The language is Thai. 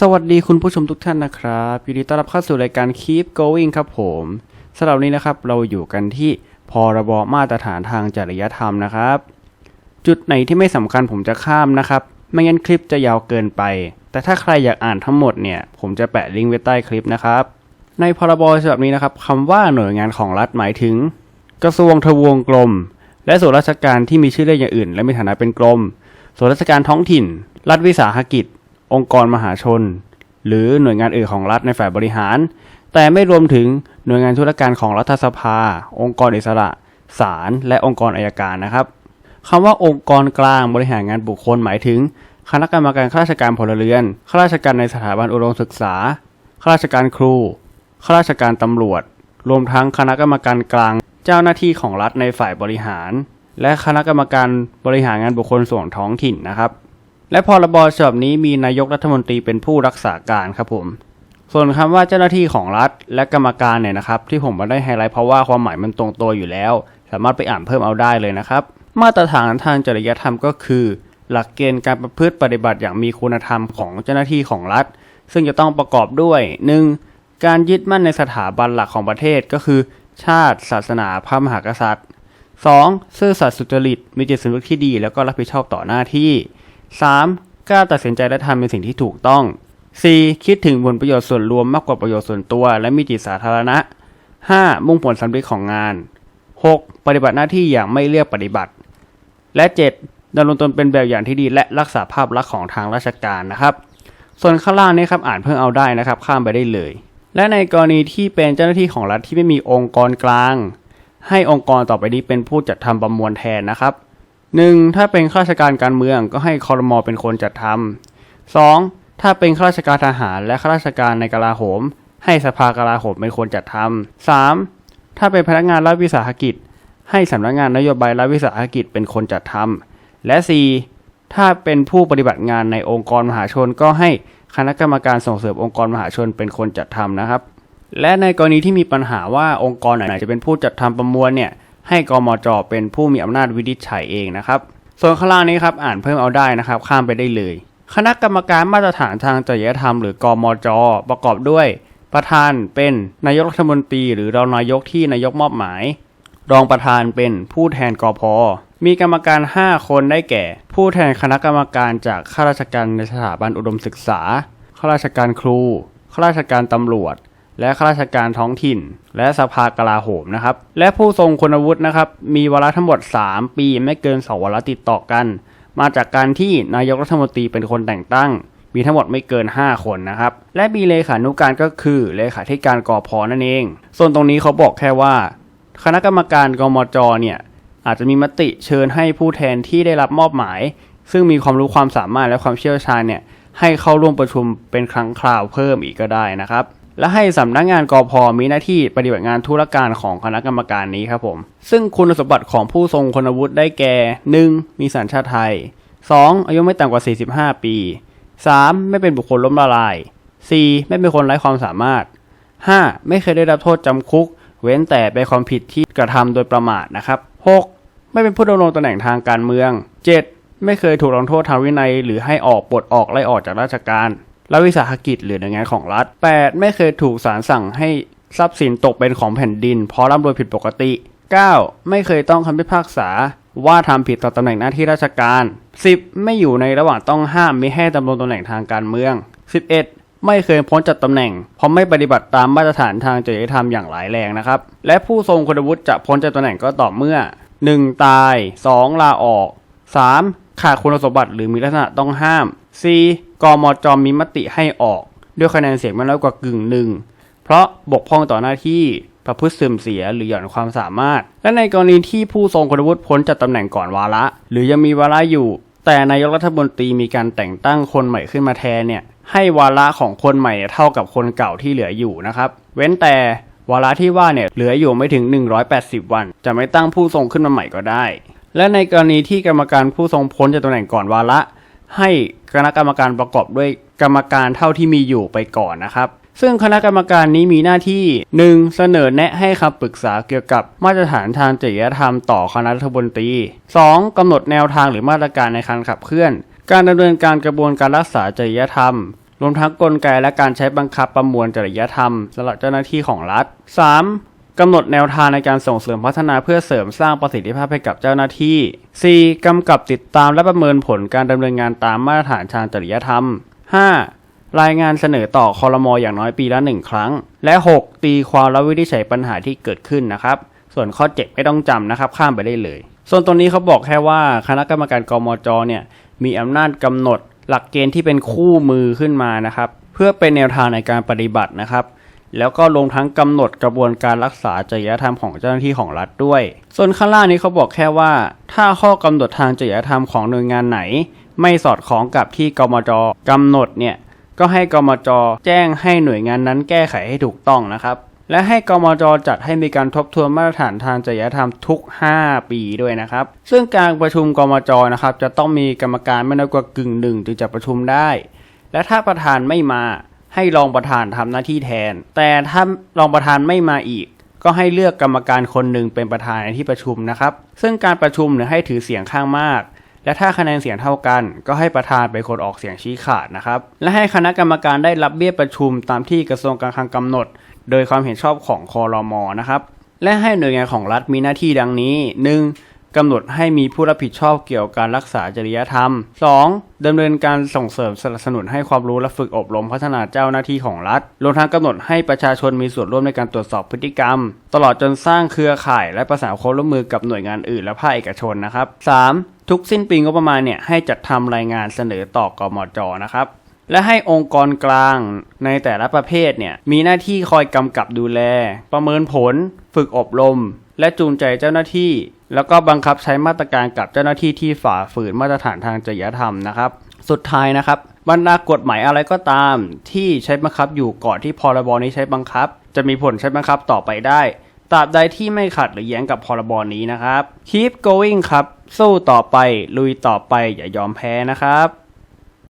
สวัสดีคุณผู้ชมทุกท่านนะครับยินดีต้อนรับเข้าสู่รายการ Keep Going ครับผมสำหรับนนี้นะครับเราอยู่กันที่พรบมาตรฐานทางจริยธรรมนะครับ จุดไหนที่ไม่สำคัญผมจะข้ามนะครับ ไม่งั้นคลิปจะยาวเกินไป แต่ถ้าใครอยากอ่านทั้งหมดเนี่ย ผมจะแปะลิงก์ไว้ใต้คลิปนะครับ ในพรบฉบับนี้นะครับคำว่าหน่วยงานของรัฐหมายถึง กระทรวงทบวงกรมและส่วนราชการที่มีชื่อเรียกอย่างอื่น และมีฐานะเป็นกรมส่วนราชการท้องถิ่น รัฐวิสาหกิจ องค์กรมหาชน หรือหน่วยงานอื่นของรัฐในฝ่ายบริหาร แต่ไม่รวมถึงหน่วยงานธุรการของรัฐสภา องค์กรอิสระศาลและองค์กรอายการนะครับคำว่าองค์กรกลางบริหารงานบุคคลหมายถึง คณะกรรมการข้าราชการพลเรือนข้าราชการในสถาบันอุดมศึกษาข้าราชการครูข้าราชการตำรวจ รวมทั้งคณะกรรมการกลางเจ้าหน้าที่ของรัฐในฝ่ายบริหาร และคณะกรรมการบริหารงานบุคคลส่วนท้องถิ่นนะครับ และพรบฉบับนี้มีนายกรัฐมนตรีเป็นผู้รักษาการครับผม ส่วนคำว่าเจ้าหน้าที่ของรัฐและกรรมการเนี่ยนะครับ ที่ผมมาได้ไฮไลท์เพราะว่าความหมายมันตรงตัวอยู่แล้ว สามารถไปอ่านเพิ่มเอาได้เลยนะครับ มาตรฐานทางจริยธรรมก็คือ หลักเกณฑ์การประพฤติปฏิบัติอย่างมีคุณธรรมของเจ้าหน้าที่ของรัฐ ซึ่งจะต้องประกอบด้วย 1. การยึดมั่นในสถาบันหลักของประเทศก็คือ ชาติ ศาสนาพระมหากษัตริย์ 2. ซื่อสัตย์สุจริตมีจิตสำนึกที่ดี แล้วก็รับผิดชอบต่อหน้าที่ 3. กล้าตัดสินใจและทำในสิ่งที่ถูกต้อง 4. คิดถึงผลประโยชน์ส่วนรวมมากกว่าประโยชน์ส่วนตัว และมีจิตสาธารณะ 5. มุ่งผลสำเร็จของงาน 6. ปฏิบัติหน้าที่อย่างไม่เลือกปฏิบัติ และ 7. ดำรงตนเป็นแบบอย่างที่ดีและรักษาภาพลักษณ์ของทางราชการนะครับ ส่วนข้างล่างนี้ครับอ่านเพิ่มเอาได้นะครับ ข้ามไปได้เลย และในกรณีที่เป็นเจ้าหน้าที่ของรัฐที่ไม่มีองค์กรกลาง ให้องค์กรต่อไปนี้เป็นผู้จัดทำประมวลแทนนะครับ 1. ถ้าเป็นข้าราชการการเมืองก็ให้คอรมอเป็นคนจัดทำ 2. ถ้าเป็นข้าราชการทหารและข้าราชการในกลาโหม ให้สภากลาโหมเป็นคนจัดทำ 3. ถ้าเป็นพนักงานรัฐวิสาหกิจ ให้สำนักงานนโยบายรัฐวิสาหกิจเป็นคนจัดทำและ 4. ถ้าเป็นผู้ปฏิบัติงานในองค์กรมหาชนก็ให้คณะกรรมการส่งเสริมองค์กรมหาชนเป็นคนจัดทำนะครับ และในกรณีที่มีปัญหาว่าองค์กรไหนจะเป็นผู้จัดทำประมวลเนี่ย ให้กมจเป็นผู้มีอำนาจวินิจฉัยเองนะครับ ส่วนข้างล่างนี้ครับอ่านเพิ่มเอาได้นะครับ ข้ามไปได้เลย คณะกรรมการมาตรฐานทางจริยธรรม หรือกมจ ประกอบด้วย ประธานเป็นนายกรัฐมนตรี หรือรองนายกที่นายกมอบหมาย รองประธานเป็นผู้แทนกพมีกรรมการ 5 คนได้แก่ ผู้แทนคณะกรรมการจากข้าราชการในสถาบันอุดมศึกษาข้าราชการครูข้าราชการตำรวจ และข้าราชการท้องถิ่น และสภากลาโหมนะครับ และผู้ทรงคุณวุฒินะครับ มีวาระทั้งหมด 3 ปีไม่เกิน2วาระติดต่อกัน มาจากการที่นายกรัฐมนตรีเป็นคนแต่งตั้ง มีทั้งหมดไม่เกิน 5 คนนะครับ และมีเลขานุการก็คือเลขาธิการกอพนั่นเอง ส่วนตรงนี้เขาบอกแค่ว่า คณะกรรมการกมจเนี่ยอาจจะมีมติเชิญให้ผู้แทนที่ได้รับมอบหมาย ซึ่งมีความรู้ความสามารถและความเชี่ยวชาญเนี่ยให้เข้าร่วมประชุมเป็นครั้งคราวเพิ่มอีกก็ได้นะครับ และให้สำนักงานกอพมีหน้าที่ปฏิบัติงานธุรการของคณะกรรมการนี้ครับผม ซึ่งคุณสมบัติของผู้ทรงคุณวุฒิได้แก่ 1. มีสัญชาติไทย 2. อายุไม่ต่ำกว่า 45 ปี 3. ไม่เป็นบุคคลล้มละลาย 4. ไม่เป็นคนไร้ความสามารถ 5. ไม่เคยได้รับโทษจำคุก เว้นแต่เป็นความผิดที่กระทำโดยประมาทนะครับ 6. ไม่เป็นผู้ดำรงตำแหน่งทางการเมือง 7. ไม่เคยถูกลงโทษทางวินัย หรือให้ออกปลดออกไล่ออกจากราชการ รัฐวิสาหกิจหรือหน่วยงานของรัฐ 8. ไม่เคยถูกศาลสั่งให้ทรัพย์สินตกเป็นของแผ่นดิน เพราะร่ำรวยผิดปกติ 9. ไม่เคยต้องคำพิพากษาว่าทำผิดต่อตำแหน่งหน้าที่ราชการ 10. ไม่อยู่ในระหว่างต้องห้ามไม่ให้ดำรงตำแหน่งทางการเมือง 11. ไม่เคยพ้นจากตำแหน่ง เพราะไม่ปฏิบัติตามมาตรฐานทางจริยธรรมอย่างหลายแรงนะครับ และผู้ทรงคุณวุฒิจะพ้นจากตำแหน่งก็ต่อเมื่อ 1. ตาย 2. ลาออก 3. ขาดคุณสมบัติหรือมีลักษณะต้องห้าม 4. กมจมีมติให้ออก ด้วยคะแนนเสียงไม่น้อยกว่ากึ่งหนึ่ง เพราะบกพร่องต่อหน้าที่ประพฤติเสื่อมเสียหรือหย่อนความสามารถ และในกรณีที่ผู้ทรงคุณวุฒิพ้นจากตำแหน่งก่อนวาระ หรือยังมีวาระอยู่ แต่นายกรัฐมนตรีมีการแต่งตั้งคนใหม่ขึ้นมาแทนเนี่ยให้วาระของคนใหม่เท่ากับคนเก่าที่เหลืออยู่นะครับ เว้นแต่วาระที่ว่าเนี่ยเหลืออยู่ไม่ถึง 180 วัน จะไม่ตั้งผู้ทรงขึ้นมาใหม่ก็ได้ และในกรณีที่กรรมการผู้ทรงพ้นจากตำแหน่งก่อนวาระ ให้คณะกรรมการประกอบด้วยกรรมการเท่าที่มีอยู่ไปก่อนนะครับ ซึ่งคณะกรรมการนี้มีหน้าที่ 1. เสนอแนะให้คำปรึกษาเกี่ยวกับมาตรฐานทางจริยธรรมต่อคณะรัฐมนตรี 2. กำหนดแนวทางหรือมาตรการในการขับเคลื่อน การดำเนินการกระบวนการรักษาจริยธรรมรวมทั้งกลไกและการใช้บังคับประมวลจริยธรรมสำหรับเจ้าหน้าที่ของรัฐ 3. กำหนดแนวทางในการส่งเสริมพัฒนาเพื่อเสริมสร้างประสิทธิภาพให้กับเจ้าหน้าที่ 4. กำกับติดตามและประเมินผลการดำเนินงานตามมาตรฐานทางจริยธรรม 5. รายงานเสนอต่อคอรมออย่างน้อยปีละหนึ่งครั้ง และ 6. ตีความและวินิจฉัยปัญหาที่เกิดขึ้นนะครับ ส่วนข้อ 7 ไม่ต้องจำนะครับ ข้ามไปได้เลย ส่วนตรงนี้เขาบอกแค่ว่าคณะกรรมการกมจเนี่ยมีอำนาจกำหนดหลักเกณฑ์ที่เป็นคู่มือขึ้นมานะครับ เพื่อเป็นแนวทางในการปฏิบัตินะครับ แล้วก็รวมทั้งกำหนดกระบวนการรักษาจริยธรรมของเจ้าหน้าที่ของรัฐด้วย ส่วนข้างล่างนี้เขาบอกแค่ว่า ถ้าข้อกำหนดทางจริยธรรมของหน่วยงานไหน ไม่สอดคล้องกับที่กมจกำหนดเนี่ยก็ให้กมจแจ้งให้หน่วยงานนั้นแก้ไขให้ถูกต้องนะครับและให้กมจจัดให้มีการทบทวนมาตรฐานทางจริยธรรมทุก 5 ปีด้วยนะครับ ซึ่งการประชุมกมจนะครับ จะต้องมีกรรมการไม่น้อยกว่ากึ่งหนึ่งจึงจะประชุมได้ และถ้าประธานไม่มา ให้รองประธานทำหน้าที่แทน แต่ถ้ารองประธานไม่มาอีก ก็ให้เลือกกรรมการคนหนึ่งเป็นประธานในที่ประชุมนะครับ ซึ่งการประชุมเนี่ยให้ถือเสียงข้างมาก และถ้าคะแนนเสียงเท่ากัน ก็ให้ประธานเป็นคนออกเสียงชี้ขาดนะครับ และให้คณะกรรมการได้รับเบี้ยประชุมตามที่กระทรวงการคลังกำหนด โดยความเห็นชอบของคอรมอนะครับ และให้หน่วยงานของรัฐมีหน้าที่ดังนี้ 1. กำหนดให้มีผู้รับผิดชอบเกี่ยวกับการรักษาจริยธรรม 2. ดำเนินการส่งเสริมสนับสนุนให้ความรู้และฝึกอบรมพัฒนาเจ้าหน้าที่ของรัฐ รวมทั้งกำหนดให้ประชาชนมีส่วนร่วมในการตรวจสอบพฤติกรรม ตลอดจนสร้างเครือข่ายและประสานความร่วมมือกับหน่วยงานอื่นและภาคเอกชนนะครับ 3. ทุกสิ้นปีงบประมาณเนี่ยให้จัดทำรายงานเสนอต่อกมจนะครับและให้องค์กรกลางในแต่ละประเภทเนี่ยมีหน้าที่คอยกำกับดูแล ประเมินผล ฝึกอบรม และจูงใจเจ้าหน้าที่ แล้วก็บังคับใช้มาตรการกับเจ้าหน้าที่ที่ฝ่าฝืนมาตรฐานทางจริยธรรมนะครับ สุดท้ายนะครับบรรดากฎหมายอะไรก็ตามที่ใช้บังคับอยู่ก่อนที่พรบนี้ใช้บังคับ จะมีผลใช้บังคับต่อไปได้ตราบใดที่ไม่ขัดหรือแย้งกับพรบนี้นะครับ keep going ครับ สู้ต่อไป ลุยต่อไปอย่ายอมแพ้นะครับ